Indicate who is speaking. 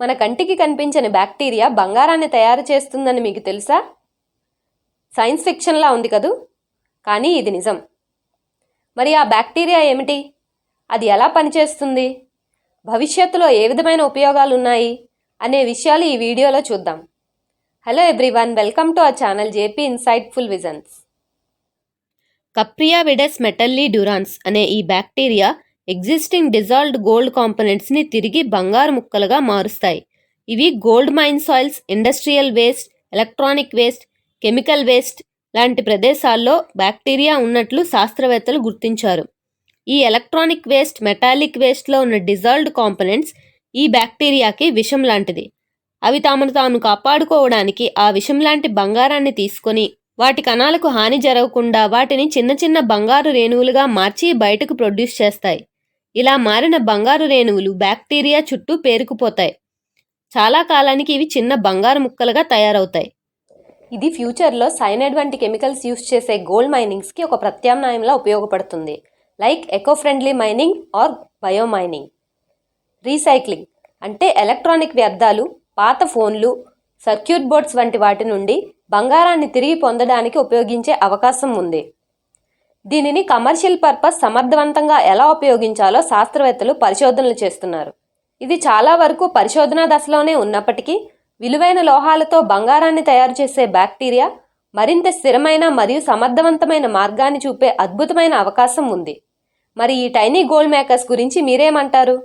Speaker 1: మన కంటికి కనిపించని బ్యాక్టీరియా బంగారాన్ని తయారు చేస్తుందని మీకు తెలుసా? సైన్స్ ఫిక్షన్లా ఉంది కదూ? కానీ ఇది నిజం. మరి ఆ బ్యాక్టీరియా ఏమిటి? అది ఎలా పనిచేస్తుంది? భవిష్యత్తులో ఏ విధమైన ఉపయోగాలు ఉన్నాయి అనే విషయాలు ఈ వీడియోలో చూద్దాం. Hello everyone welcome to our channel JP insightful visions. Cupriavidus metallidurans అనే ఈ బ్యాక్టీరియా ఎగ్జిస్టింగ్ డిజాల్వ్డ్ గోల్డ్ కాంపోనెంట్స్ని తిరిగి బంగారు ముక్కలుగా మారుస్తాయి. ఇవి gold mine soils industrial waste electronic waste chemical waste లాంటి ప్రదేశాల్లో బ్యాక్టీరియా ఉన్నట్లు శాస్త్రవేత్తలు గుర్తించారు. ఈ ఎలక్ట్రానిక్ వేస్ట్ మెటాలిక్ వేస్ట్లో ఉన్న డిజాల్వ్డ్ కాంపోనెంట్స్ ఈ బ్యాక్టీరియాకి విషం లాంటిది. అవి తామును తాను కాపాడుకోవడానికి ఆ విషం లాంటి బంగారాన్ని తీసుకొని వాటి కణాలకు హాని జరగకుండా వాటిని చిన్న చిన్న బంగారు రేణువులుగా మార్చి బయటకు ప్రొడ్యూస్ చేస్తాయి. ఇలా మారిన బంగారు రేణువులు బ్యాక్టీరియా చుట్టూ పేరుకుపోతాయి. చాలా కాలానికి ఇవి చిన్న బంగారు ముక్కలుగా తయారవుతాయి. ఇది ఫ్యూచర్లో సైనైడ్ వంటి కెమికల్స్ యూస్ చేసే గోల్డ్ మైనింగ్స్కి ఒక ప్రత్యామ్నాయంలా ఉపయోగపడుతుంది. Like eco friendly mining or bio mining. Recycling అంటే ఎలక్ట్రానిక్ వ్యర్థాలు పాత ఫోన్లు సర్క్యూట్ బోర్డ్స్ వంటి వాటి నుండి బంగారాన్ని తిరిగి పొందడానికి ఉపయోగించే అవకాశం ఉంది. దీనిని కమర్షియల్ పర్పస్ సమర్థవంతంగా ఎలా ఉపయోగించాలో శాస్త్రవేత్తలు పరిశోధనలు చేస్తున్నారు. ఇది చాలా వరకు పరిశోధనా దశలోనే ఉన్నప్పటికీ విలువైన లోహాలతో బంగారాన్ని తయారు చేసే బ్యాక్టీరియా మరింత స్థిరమైన మరియు సమర్థవంతమైన మార్గాన్ని చూపే అద్భుతమైన అవకాశం ఉంది. మరి ఈ టైనీ గోల్డ్ మేకర్స్ గురించి మీరేమంటారు?